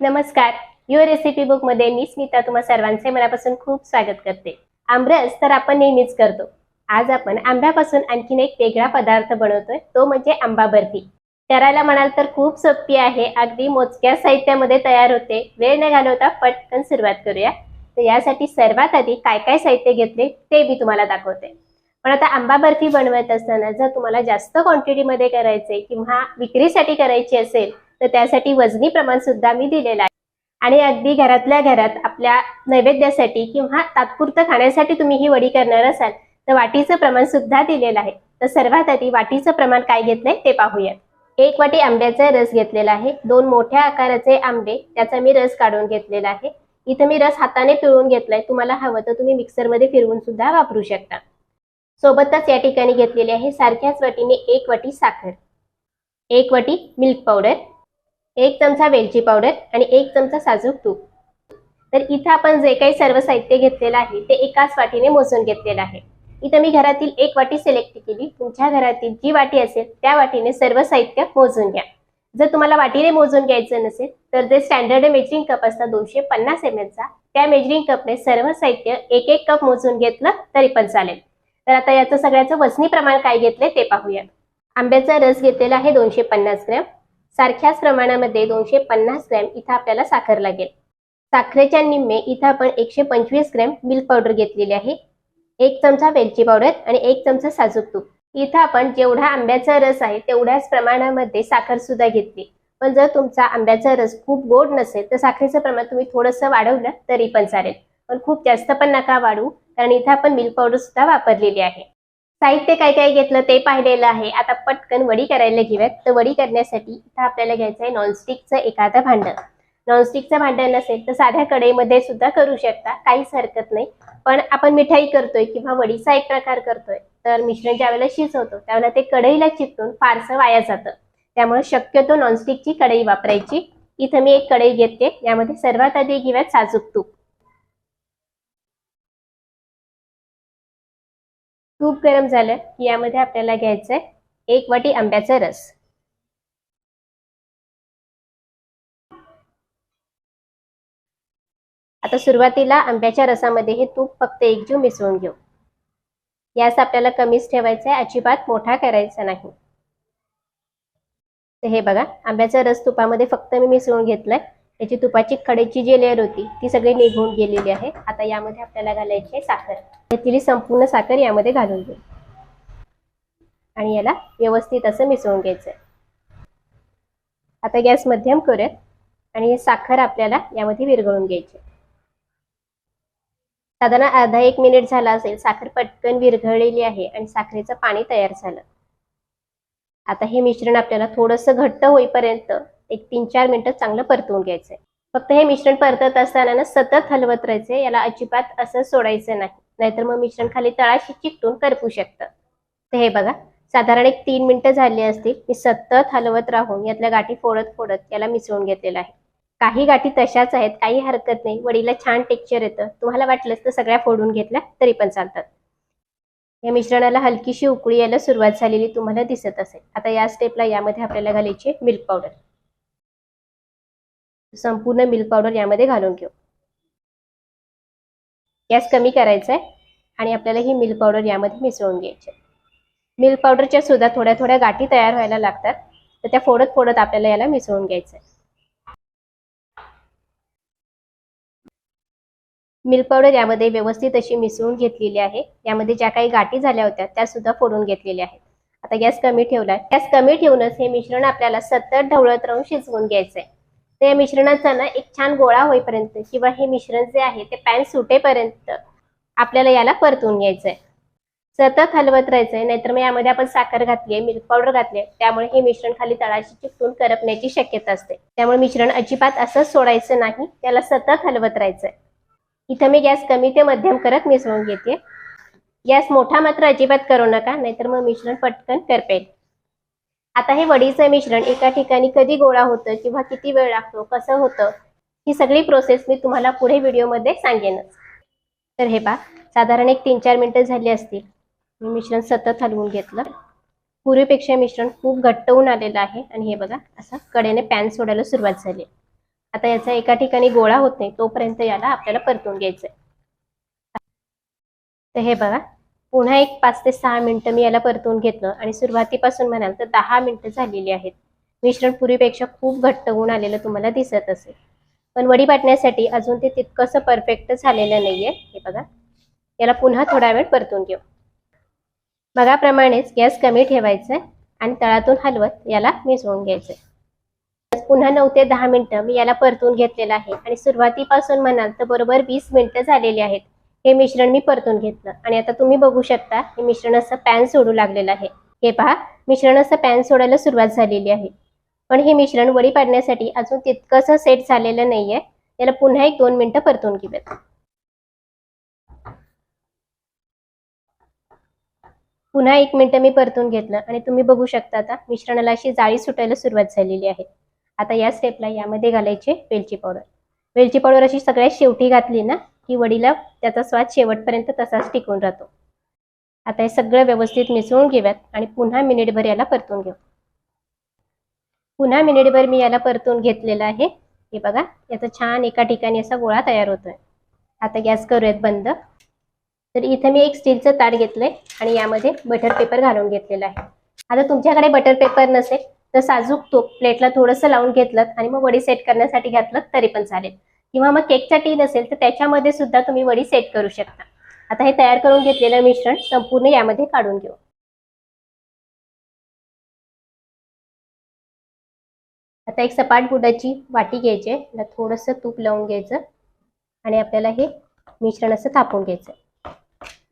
नमस्कार. Your recipe बुकमध्ये मी स्मिता तुम्हा सर्वांचे मनापासून खूप स्वागत करते. आमरस तर आपण नेहमीच करतो. आज आपण आंब्यापासून आणखीन एक वेगळा पदार्थ बनवतोय तो म्हणजे आंबा बर्फी. करायला म्हणाल तर खूप सोपी आहे अगदी मोजक्या साहित्यामध्ये तयार होते. वेळ न घालवता पटकन सुरुवात करूया. तर यासाठी सर्वात आधी काय काय साहित्य घेतले ते मी तुम्हाला दाखवते. पण आता आंबा बर्फी बनवत असताना जर तुम्हाला जास्त क्वांटिटीमध्ये करायचे किंवा विक्रीसाठी करायची असेल तर त्यासाठी वजनी प्रमाण सुद्धा मी दिलेलं आहे. आणि अगदी घरातल्या घरात आपल्या नैवेद्यासाठी किंवा तात्पुरतं खाण्यासाठी तुम्ही ही वडी करणार असाल तर वाटीचं प्रमाण सुद्धा दिलेलं आहे. तर सर्वात आधी वाटीचं प्रमाण काय घेतलंय ते पाहूयात. एक वाटी आंब्याचा रस घेतलेला आहे. दोन मोठ्या आकाराचे आंबे त्याचा मी रस काढून घेतलेला आहे. इथं मी रस हाताने पिळून घेतलाय. तुम्हाला हवं तर तुम्ही मिक्सरमध्ये फिरवून सुद्धा वापरू शकता. सोबतच या ठिकाणी घेतलेली आहे सारख्याच वाटीने एक वाटी साखर एक वाटी मिल्क पावडर एक चमचा वेलची पावडर आणि एक चमचा साजूक तूप. तर इथं आपण जे काही सर्व साहित्य घेतलेलं आहे ते एकाच वाटीने मोजून घेतलेलं आहे. इथं मी घरातील एक वाटी सिलेक्ट केली. तुमच्या घरातील जी वाटी असेल त्या वाटीने सर्व साहित्य मोजून घ्या. जर तुम्हाला वाटीने मोजून घ्यायचं नसेल तर जे स्टँडर्ड मेजरिंग कप असतात दोनशे पन्नास एम एलचा त्या मेजरिंग कपने सर्व साहित्य एक एक कप मोजून घेतलं तरी पण चालेल. तर आता याचं सगळ्याचं वजनी प्रमाण काय घेतलंय ते पाहूया. आंब्याचा रस घेतलेला आहे दोनशे पन्नास ग्रॅम. सारख्याच प्रमाणामध्ये दोनशे पन्नास ग्रॅम इथं आपल्याला साखर लागेल. साखरेच्या निम्मे इथं आपण एकशे पंचवीस ग्रॅम मिल्क पावडर घेतलेली आहे. एक चमचा वेलची पावडर आणि एक चमचा साजूक तूप. इथं आपण जेवढा आंब्याचा रस आहे तेवढ्याच प्रमाणामध्ये साखर सुद्धा घेतली. पण जर तुमचा आंब्याचा रस खूप गोड नसेल तर साखरेचं प्रमाण तुम्ही थोडंसं वाढवलं तरी पण चालेल. पण खूप जास्त पण नका वाढू कारण इथं आपण मिल्क पावडर सुद्धा वापरलेली आहे. साहित्य काय काय घेतलं ते पाहिलेलं आहे. आता पटकन वडी करायला घेऊयात. तर वडी करण्यासाठी इथं आपल्याला घ्यायचं आहे नॉनस्टिकचं एखादं भांडं. नॉनस्टिकचं भांडं नसेल तर साध्या कढईमध्ये सुद्धा करू शकता. काहीच हरकत नाही. पण आपण मिठाई करतोय किंवा वडीचा एक प्रकार करतोय तर मिश्रण ज्यावेळेला शिजवतो त्यावेळेला ते कढईला चिपटून फारसं वाया जातं. त्यामुळे शक्यतो नॉनस्टिकची कढई वापरायची. इथं मी एक कढई घेते यामध्ये सर्वात आधी घेऊयात साजूक तूप. तूप गरम झालं की यामध्ये आपल्याला घ्यायचंय एक वाटी आंब्याचा रस. आता सुरुवातीला आंब्याच्या रसामध्ये हे तूप फक्त एकजीव मिसळून घेऊ. यास आपल्याला कमीच ठेवायचा आहे अजिबात मोठा करायचा नाही. तर हे बघा आंब्याचा रस तुपामध्ये फक्त मी मिसळून घेतलाय. त्याची तुपाची कडेची जी लेअर होती ती सगळी निघून गेलेली आहे. आता यामध्ये आपल्याला घालायची आहे साखर. घेतलेली संपूर्ण साखर यामध्ये घालून घेऊ. आणि याला व्यवस्थित असं मिसळून घ्यायचं आता गॅस मध्यम करूयात. आणि हे साखर आपल्याला यामध्ये विरघळून घ्यायची साधारण अर्धा एक मिनिट झाला असेल साखर पटकन विरघळलेली आहे आणि साखरेचं पाणी तयार झालं. आता हे मिश्रण आपल्याला थोडंसं घट्ट होईपर्यंत एक तीन चार मिनिटं चांगलं परतवून घ्यायचंय. फक्त हे मिश्रण परतत असताना ना सतत हलवत राहायचे याला अजिबात असं सोडायचं नाही. नाहीतर मग मिश्रण खाली तळाशी चिकटून करपू शकतं. तर हे बघा साधारण एक तीन मिनटं झाली असतील मी सतत हलवत राहून यातल्या गाठी फोडत फोडत याला मिसळून घेतलेलं आहे. काही गाठी तशाच आहेत काही हरकत नाही. वडीला छान टेक्स्चर येतं. तुम्हाला वाटलंच तर सगळ्या फोडून घेतल्या तरी पण चालतात. या मिश्रणाला हलकीशी उकळी यायला सुरुवात झालेली तुम्हाला दिसत असेल. आता या स्टेपला यामध्ये आपल्याला घालायची मिल्क पावडर संपूर्ण मिल्क पावडर यामध्ये घालून घेऊ. गॅस कमी करायचा आहे आणि आपल्याला ही मिल्क पावडर यामध्ये मिसळून घ्यायची मिल्क पावडरच्या सुद्धा थोड्या थोड्या गाठी तयार व्हायला लागतात. तर त्या फोडत फोडत आपल्याला याला मिसळून घ्यायचं आहे मिल्क पावडर यामध्ये व्यवस्थित अशी मिसळून घेतलेली आहे. यामध्ये ज्या काही गाठी झाल्या होत्या त्या सुद्धा फोडून घेतलेल्या आहेत. आता गॅस कमी ठेवलाय. गॅस कमी ठेवूनच हे मिश्रण आपल्याला सतत ढवळत राहून शिजवून घ्यायचं आहे या मिश्रणाचा ना एक छान गोळा होईपर्यंत किंवा हे मिश्रण जे आहे ते पॅन सुटेपर्यंत आपल्याला याला परतून घ्यायचंय. सतत हलवत राहायचंय नाहीतर मग यामध्ये आपण साखर घातलीये मिल्क पावडर घातली त्यामुळे हे मिश्रण खाली तळाशी चिकटून करपण्याची शक्यता असते. त्यामुळे मिश्रण अजिबात असंच सोडायचं नाही त्याला सतत हलवत राहायचंय. इथं मी गॅस कमी ते मध्यम करत मिसळून घेते. गॅस मोठा मात्र अजिबात करू नका नाहीतर मग मिश्रण पटकन करपेल. आता हे वडीचं मिश्रण एका ठिकाणी कधी गोळा होतं किंवा किती वेळ लागतो कसं होतं ही सगळी प्रोसेस मी तुम्हाला पुढे व्हिडिओमध्ये सांगेनच. तर हे पा साधारण एक तीन चार मिनटं झाली असतील. मी मिश्रण सतत हलवून घेतलं. पूर्वीपेक्षा मिश्रण खूप घट्ट होऊन आलेलं आहे आणि हे बघा असं कडेने पॅन सोडायला सुरुवात झाली. आता याचा एका ठिकाणी गोळा होत नाही तोपर्यंत याला आपल्याला परतून घ्यायचं आहे तर हे बघा पुन्हा एक पाच ते सहा मिनिटं मी याला परतून घेतलं. आणि सुरुवातीपासून म्हणाल तर दहा मिनिटं झालेली आहेत. मिश्रण पूर्वीपेक्षा खूप घट्ट होऊन आलेलं तुम्हाला दिसत असेल. पण वडी पाटण्यासाठी अजून ते तितकंसं परफेक्ट झालेलं नाहीये. हे बघा. याला पुन्हा थोडा वेळ परतून घेऊ. बघाप्रमाणेच गॅस कमी ठेवायचा आहे आणि तळातून हलवत याला मिसळून घ्यायचंय. पुन्हा नऊ ते दहा मिनटं मी याला परतून घेतलेलं आहे. आणि सुरुवातीपासून म्हणाल तर बरोबर वीस मिनिटं झालेली आहेत. हे मिश्रण मी परतून घेतलं. आणि आता तुम्ही बघू शकता हे मिश्रण असं पॅन सोडू लागलेलं आहे. हे पहा मिश्रण असं पॅन सोडायला सुरुवात झालेली आहे. पण हे मिश्रण वडी पाडण्यासाठी अजून तितकंसं सेट झालेलं नाहीये. याला पुन्हा एक दोन मिनटं परतून घेऊयात. पुन्हा एक मिनटं मी परतून घेतलं आणि तुम्ही बघू शकता आता मिश्रणाला अशी जाळी सुटायला सुरुवात झालेली आहे. आता या स्टेपला यामध्ये घालायचे वेलची पावडर वेलची पावडर अशी सगळ्यात शेवटी घातली ना की वडीला त्याचा स्वाद शेवटपर्यंत तसाच टिकून राहतो. आता हे सगळं व्यवस्थित मिसळून घेऊयात आणि पुन्हा मिनिटभर याला परतून घेऊ. पुन्हा मिनिटभर मी याला परतून घेतलेलं आहे. हे बघा याचा छान एका ठिकाणी असा गोळा तयार होतोय. आता गॅस करूयात बंद. तर इथे मी एक स्टीलचं ताट घेतलंय आणि यामध्ये बटर पेपर घालून घेतलेलं आहे. आता तुमच्याकडे बटर पेपर नसेल तर साजूक तूप प्लेटला थोडंसं लावून घेतलं आणि मग वडी सेट करण्यासाठी घातलं तरी पण चालेल. किंवा मग केकचा टीन असेल तर त्याच्यामध्ये सुद्धा तुम्ही वडी सेट करू शकता. आता हे तयार करून घेतलेलं मिश्रण संपूर्ण यामध्ये काढून घेऊ. आता एक सपाट बुडाची वाटी घ्यायची आहे. त्याला थोडंसं तूप लावून घ्यायचं आणि आपल्याला हे मिश्रण असं थापून घ्यायचं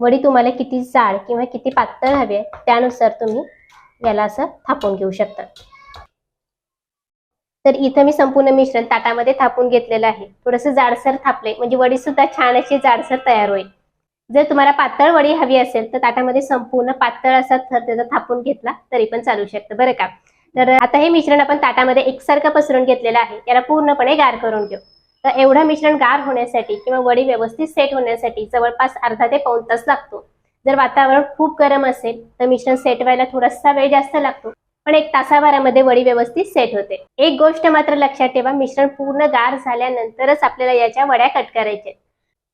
वडी तुम्हाला किती जाड किंवा किती पातळ हवी आहे त्यानुसार तुम्ही याला असं थापून घेऊ शकता. तर इथं मी संपूर्ण मिश्रण ताटामध्ये थापून घेतलेलं आहे. थोडंसं जाडसर थापले म्हणजे वडी सुद्धा छान अशी जाडसर तयार होईल. जर तुम्हाला पातळ वडी हवी असेल तर ताटामध्ये संपूर्ण पातळ असा थर त्याचा थापून घेतला तरी पण चालू शकतं. बरं का? तर आता हे मिश्रण आपण ताटामध्ये एकसारखं पसरून घेतलेलं आहे. याला पूर्णपणे गार करून घेऊ. तर एवढं मिश्रण गार होण्यासाठी किंवा वडी व्यवस्थित सेट होण्यासाठी जवळपास अर्धा ते पाऊन तास लागतो. जर वातावरण खूप गरम असेल तर मिश्रण सेट व्हायला थोडासा वेळ जास्त लागतो. पण एक तासाभरामध्ये वडी व्यवस्थित सेट होते. एक गोष्ट मात्र लक्षात ठेवा मिश्रण पूर्ण गार झाल्यानंतरच आपल्याला याच्या वड्या कट करायच्या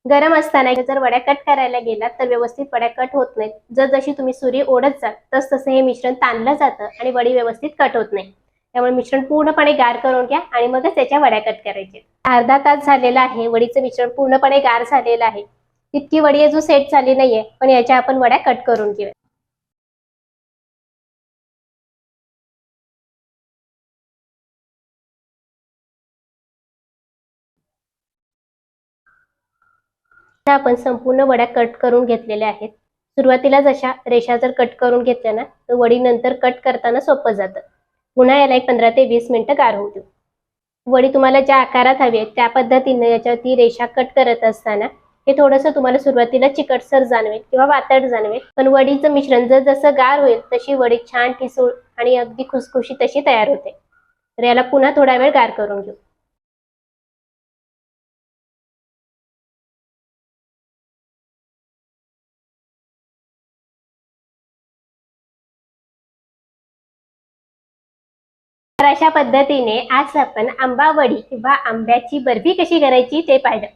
गरम असताना जर वड्या कट करायला गेलात तर व्यवस्थित वड्या कट होत नाहीत. जर जशी तुम्ही सुरी ओढत जाल तस तसं हे मिश्रण ताणलं जातं आणि वडी व्यवस्थित कट होत नाही. त्यामुळे मिश्रण पूर्णपणे गार करून घ्या आणि मगच त्याच्या वड्या कट करायच्या अर्धा तास झालेला आहे वडीचं मिश्रण पूर्णपणे गार झालेलं आहे. तितकी वडी अजून सेट झाली नाहीये पण याच्या आपण वड्या कट करून घेऊया. आपण संपूर्ण वड्या कट करून घेतलेल्या आहेत. सुरुवातीला जशा रेषा जर कट करून घेतल्या ना तर वडी नंतर कट करताना सोपं जातं. पुन्हा याला एक पंधरा ते वीस मिनिटं गार होऊ देऊ. वडी तुम्हाला ज्या आकारात हवी आहे त्या पद्धतीने याच्यावरती रेषा कट करत असताना हे थोडंसं तुम्हाला सुरुवातीला चिकटसर जाणवेल किंवा वातड जाणवेल. पण वडीचं मिश्रण जर जसं गार होईल तशी वडी छान ठिसूळ आणि अगदी खुसखुशी तशी तयार होते. तर याला पुन्हा थोडा वेळ गार करून घेऊ. तर अशा पद्धतीने आज आपण आंबावडी किंवा आंब्याची बर्फी कशी करायची ते पाहिलं.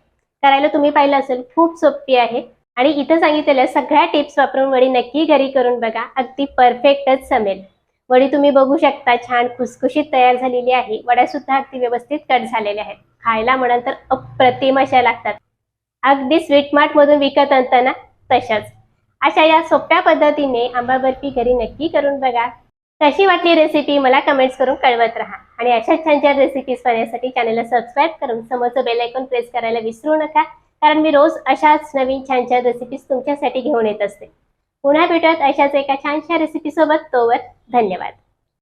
करायला तुम्ही पाहिलं असेल खूप सोपी आहे. आणि इथं सांगितलेल्या सगळ्या टिप्स वापरून वडी नक्की घरी करून बघा. अगदी परफेक्टच समेल वडी तुम्ही बघू शकता छान खुसखुशीत तयार झालेली आहे. वड्या सुद्धा अगदी व्यवस्थित कट झालेल्या आहेत. खायला म्हणाल तर अप्रतिम अशा लागतात. अगदी स्वीट मार्ट मधून विकत आणताना तशाच. अशा या सोप्या पद्धतीने आंबा बर्फी घरी नक्की करून बघा. कशी वाटली रेसिपी मला कमेंट्स करून कळवत राहा. आणि अशाच छान छान रेसिपीज पाहण्यासाठी चॅनलला सबस्क्राईब करून समोरचं बेल ऐकून प्रेस करायला विसरू नका. कारण मी रोज अशाच नवीन छान छान रेसिपीज तुमच्यासाठी घेऊन येत असते. पुन्हा भेटत अशाच एका छानशा रेसिपीसोबत तोवर धन्यवाद.